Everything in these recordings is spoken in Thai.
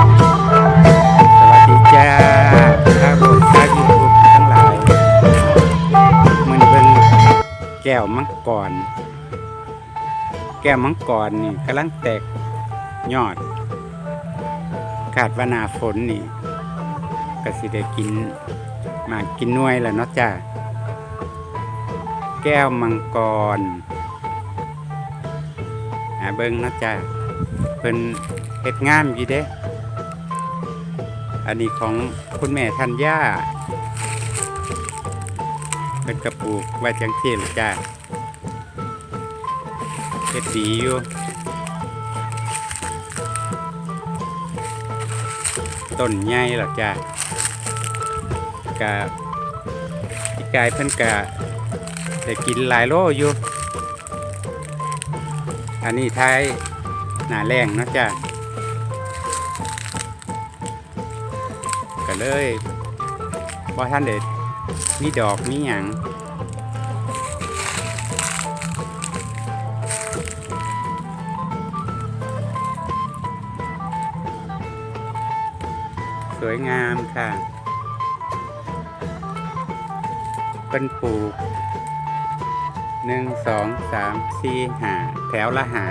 สวัสดีจ้าครับผมชายูทูบทั้งหลายมันเป็นแก้วมังกร แก้วมังกรนี่กำลังแตกยอดขาดวนาฝนนี่ก็สิได้กินมากินน่วยแล้วเนาะจ้าแก้วมังกรหาเบิ้งเนาะจ้าเพิ่นเฮ็ดงามอยู่เด้ อันนี้ของคุณแม่ทันย่าเป็นกระปลูกไว้จังที่ลจ้าเฮ็ดดีอยู่ต้นใหญ่หรอกจ้ากะพี่กายเพิ่นกะได้กินหลายโลอยู่ อันนี้ท้ายหน้าแรงเนาะจ้า เลยว่าท่านเด็ดมีดอกมีหยังสวยงามค่ะ เป็นปลูกหนึ่งสองสามสี่หาแถวละหา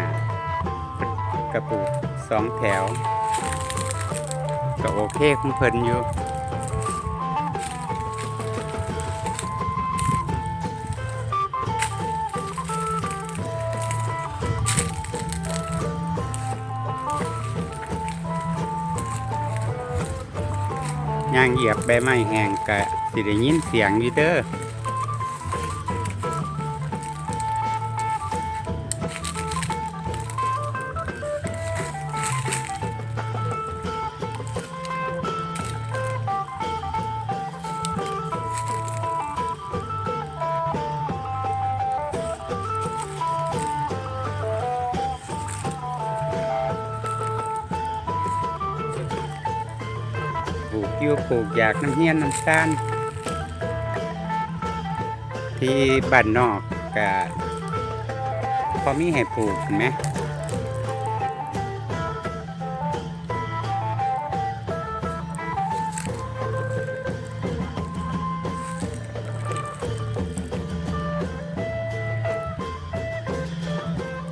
กระปลูกสองแถว ก็โอเคของเพิ่นอยู่างเหยียบใบไม้แห้งกะสิได้ยินเสียงอยู่เด้อ ลูกอยู่ปลูกอยากน้ำเฮียนน้ำซานที่บ้านนอกกะพอมีให้ปลูกเห็นไหม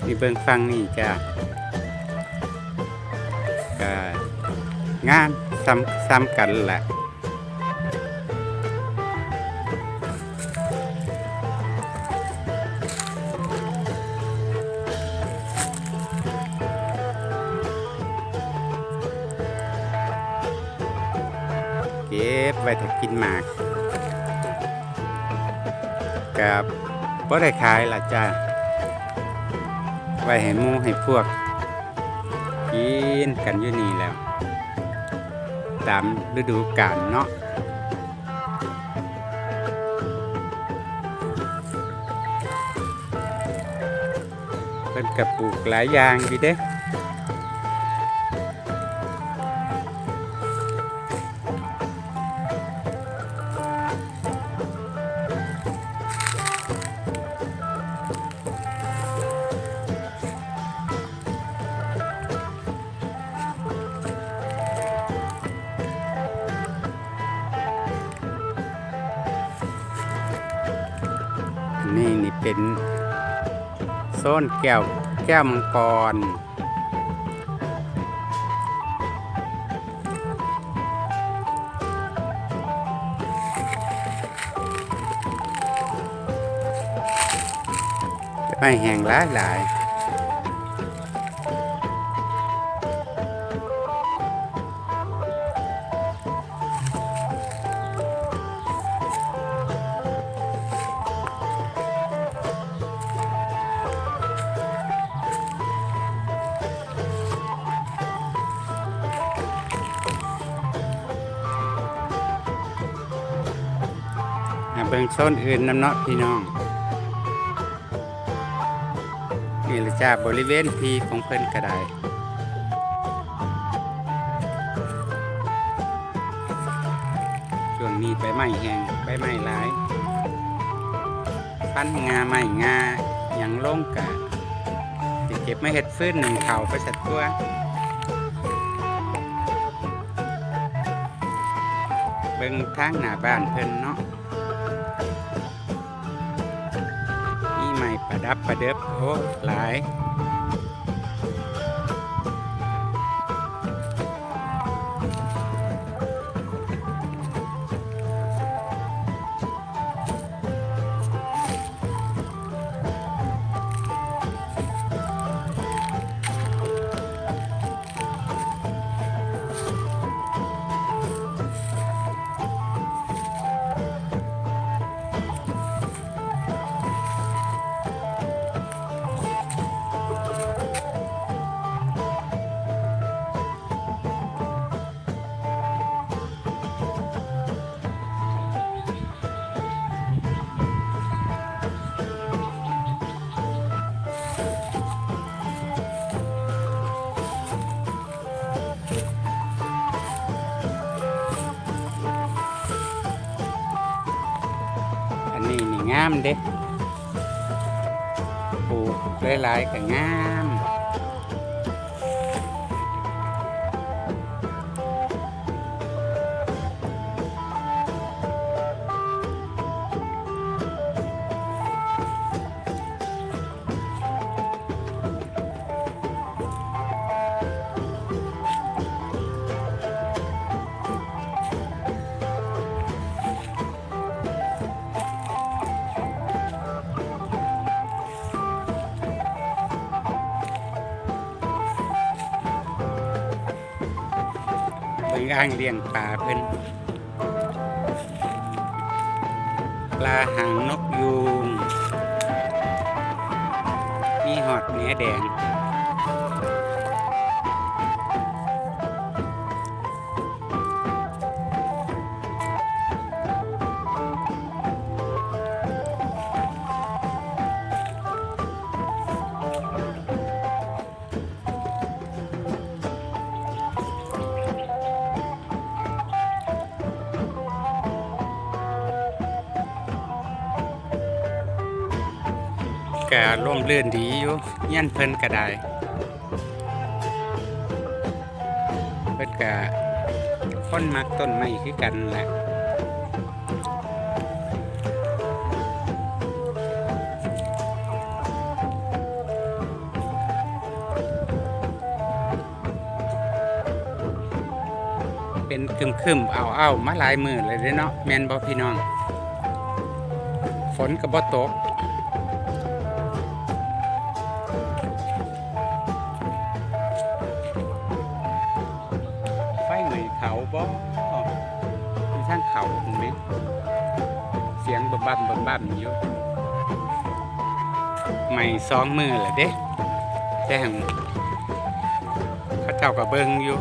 นี่เบิ่งฟังนี่จ้ะกะงาน ซ้ำซ้ำกันแหละเก็บไว้ถ้ากินหมากกับบ่ได้ขายล่ะจ้าไว้ให้มูให้พวกกินกันอยู่นี่แล้ว ตามฤดูกาลเนาะเป็นกับปลูกหลายอย่างดีเด้ เป็นโซนแก้วแก้วมังกรไม่แห้งหลายหลาย เบิ่งโซนอื่นน้ำเนาะพี่น้อง นี่ละจ้าบริเวณที่ของเพิ่นก็ไดช่วงนี้ใบไม้แห้งใบไม้หลายพันงาไม้งาหยังล่งกะสิเก็บไม่เห็ดฟื้นหนึ่งเข่าไปสัตัวเบิ่งทางหน้าบ้านเพิ่นเนาะ ดับประเดิบโอ้หลายามเด้ปลูกหลายๆก็งาม อ่างเลี้ยงปลาเพิ่นปลาหางนกยูงมีหอดเนื้อแดง ก็ร่มเรื่นดีอยู่ยันเพิ่นก็ได้เพิ่นก็คนมักต้นไม้คือกันแหละเป็นคึมๆเอาเอามาหลายมือเลยเด้เนาะแมนบ่พี่น้อง ฝนก็บ่ตก บ้านบัมบัมบัมบัมอยู่ใหม่สองมือแหละเด้แต่หังเขาเจ้ากับเบิงอยู่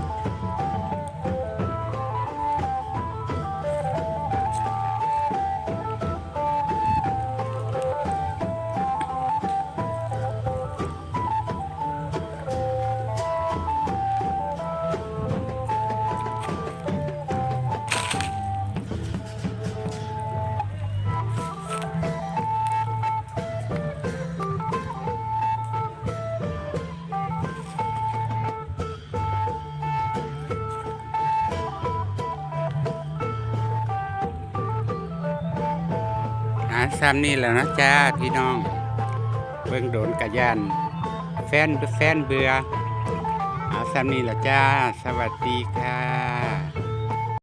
หาซ้ำนี่แหล้วนะจ้าพี่น้อง เบิ่งโดนกระยานแฟนแฟนเบื่อหาซ้ำนี่แหละจ้า สวัสดีค่ะ